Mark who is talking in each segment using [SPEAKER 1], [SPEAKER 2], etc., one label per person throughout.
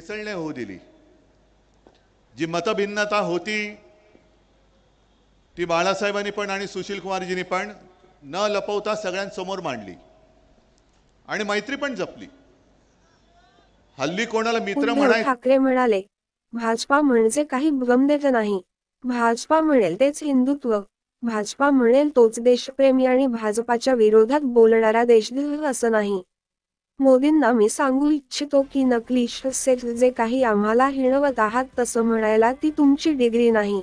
[SPEAKER 1] नाही होऊ दिली. जी मतभिन्नता होती ती बाळासाहेबांनी पण आणि सुशील कुमारजींनी पण न लपवता सगळ्यांसमोर मांडली. आणि मैत्री पण जपली. हल्ली कोणाला मित्र म्हणाय
[SPEAKER 2] ठाकरे म्हणाले भाजपा म्हणजे काही भ्रम देत नाही. भाजपा म्हणेल तेच हिंदुत्व. भाजपा म्हणेल तोच देशप्रेमी आणि भाजपाच्या विरोधात बोलणारा देशद्रोह असं नाही. मोदींना मी सांगू इच्छितो की नकली सेठ जे काही आम्हाला हिणवत आहात तसं म्हणायला ती तुमची डिग्री नाही.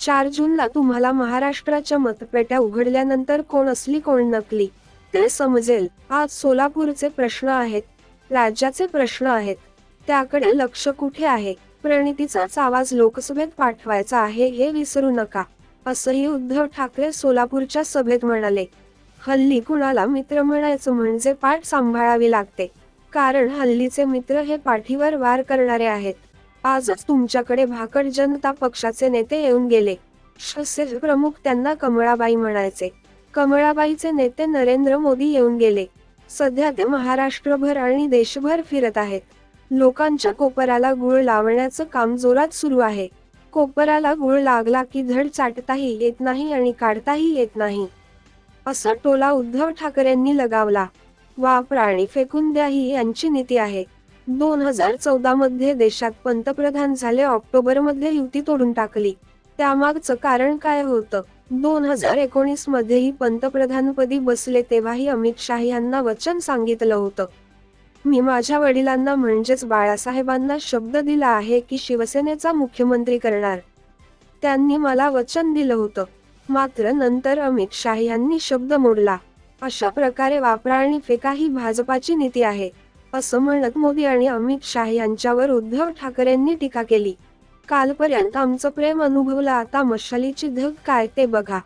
[SPEAKER 2] चार जूनला तुम्हाला महाराष्ट्राच्या मतपेट्या उघडल्यानंतर कोण असली कोण नकली ते समजेल. आज सोलापूरचे प्रश्न आहेत राज्याचे प्रश्न आहेत त्याकडे लक्ष कुठे आहे? प्रणितीचाच आवाज लोकसभेत पाठवायचा आहे हे विसरू नका असंही उद्धव ठाकरे सोलापूरच्या सभेत म्हणाले. हल्ली कुणाला मित्र म्हणायचं म्हणजे पाठ सांभाळावी लागते. कारण हल्लीचे मित्र हे पाठीवर वार करणारे आहेत. आजच तुमच्याकडे भाकड जनता पक्षाचे नेते येऊन गेले. शसेल प्रमुख त्यांना कमळाबाई म्हणायचे. कमळाबाईचे नेते नरेंद्र मोदी येऊन गेले. सध्या ते महाराष्ट्रभर आणि देशभर फिरत आहेत. लोकांच्या कोपराला गुळ लावण्याचं काम जोरात सुरू आहे. कोपराला गुळ लागला की धड चाटताही येत नाही आणि काढताही येत नाही. असा टोला उद्धव ठाकरेंनी लगावला. वा प्राणी फेकून द्या ही यांची नीती आहे. दोन हजार चौदा मध्ये देशात पंतप्रधान झाले ऑक्टोबरमध्ये युती तोडून टाकली. त्यामागचं कारण काय होतं? दोन हजार एकोणीस मध्येही पंतप्रधानपदी बसले तेव्हाही अमित शाह यांना वचन सांगितलं होतं. मी माझ्या वडिलांना म्हणजेच बाळासाहेबांना शब्द दिला आहे की शिवसेनेचा मुख्यमंत्री करणार. त्यांनी मला वचन दिलं होतं. मात्र नंतर अमित शाह यांनी शब्द मोडला. अशा प्रकारे वापरा आणि फेका ही भाजपाची नीती आहे असं म्हणत मोदी आणि अमित शाह यांच्यावर उद्धव ठाकरेंनी टीका केली. कालपर्यंत आमचं प्रेम अनुभवलं आता मशालीची धग काय ते बघा.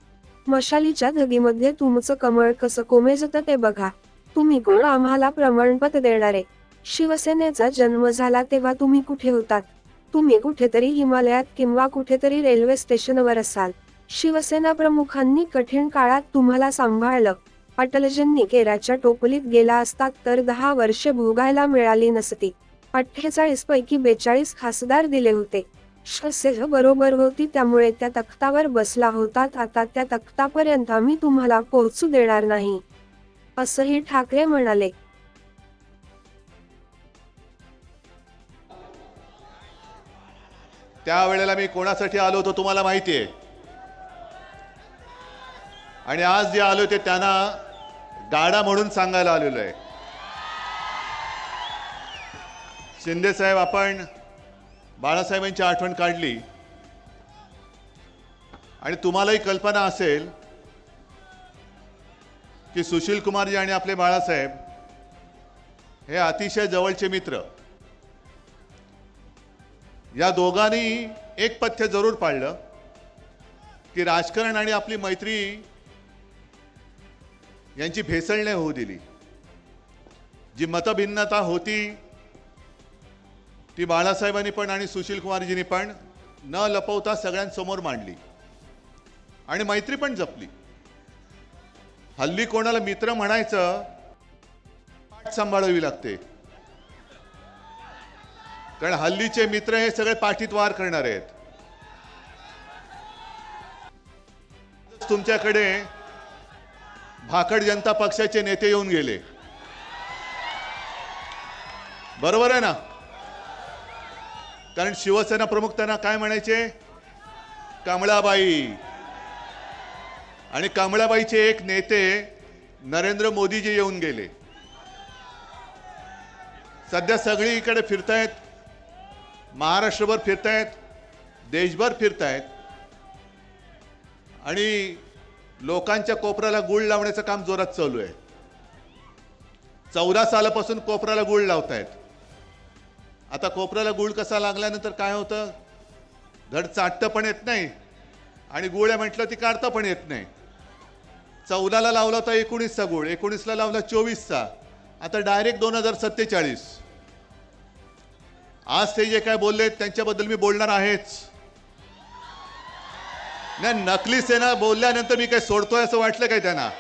[SPEAKER 2] मशालीच्या धगीमध्ये तुमचं कमळ कसं कोमेजतं ते बघा. तुम्ही कोण आम्हाला प्रमाणपत्र देणारे? शिवसेनेचा जन्म झाला तेव्हा तुम्ही कुठे होतात? तुम्ही कुठेतरी हिमालयात किंवा कुठेतरी रेल्वे स्टेशनवर असाल. शिवसेना प्रमुखांनी कठीण काळात तुम्हाला सांभाळलं. अटलजींनी केराच्या टोपलीत गेला असतात तर दहा वर्षे भोगायला मिळाली नसती. अठ्ठेचाळीस पैकी बेचाळीस खासदार दिले होते. शसेल बरोबर होती त्यामुळे त्या तख्तावर बसला होता. आता त्या तख्तापर्यंत आम्ही तुम्हाला पोहोचू देणार नाही. असंही ठाकरे म्हणाले.
[SPEAKER 1] त्यावेळेला मी कोणासाठी आलो होतो तुम्हाला माहिती आहे आणि आज जे आलो ते त्यांना गाडा म्हणून सांगायला आलेलो आहे. शिंदे साहेब आपण बाळासाहेबांची आठवण काढली. आणि तुम्हालाही कल्पना असेल की सुशील कुमारजी आणि आपले बाळासाहेब हे अतिशय जवळचे मित्र. या दोघांनी एक पथ्य जरूर पाळलं की राजकारण आणि आपली मैत्री यांची भेसळ नाही होऊ दिली. जी मतभिन्नता होती ती बाळासाहेबांनी पण आणि सुशील कुमारजींनी पण न लपवता सगळ्यांसमोर मांडली. आणि मैत्री पण जपली. हल्ली कोणाला मित्र म्हणायचं पाठ सांभाळावी लागते. कारण हल्लीचे मित्र हे सगळे पाठीत वार करणार आहेत. तुमच्याकडे भाकड जनता पक्षाचे नेते येऊन गेले. बरोबर आहे ना? कारण शिवसेना प्रमुख त्यांना काय म्हणायचे? कमळाबाई. आणि कमळाबाईचे एक नेते नरेंद्र मोदीजी येऊन गेले. सध्या सगळीकडे फिरतायत. महाराष्ट्रभर फिरतायत. देशभर फिरतायत. आणि लोकांच्या कोपऱ्याला गुळ लावण्याचं काम जोरात चालू आहे. चौदा सालापासून कोपऱ्याला गुळ लावतायत. आता कोपऱ्याला गुळ कसा लागल्यानंतर काय होतं? धड चाटतं पण येत नाही आणि गुळ आहे म्हटलं ती काढता पण येत नाही. चौदाला लावला होता एकोणीसचा गुळ एकोणीसला लावला चोवीसचा. आता डायरेक्ट दोन हजार सत्तेचाळीस. आज ते जे काय बोलले त्यांच्याबद्दल मी बोलणार आहेच. नाही नकली सेना बोलल्यानंतर मी काय सोडतोय असं वाटलं काय त्यांना?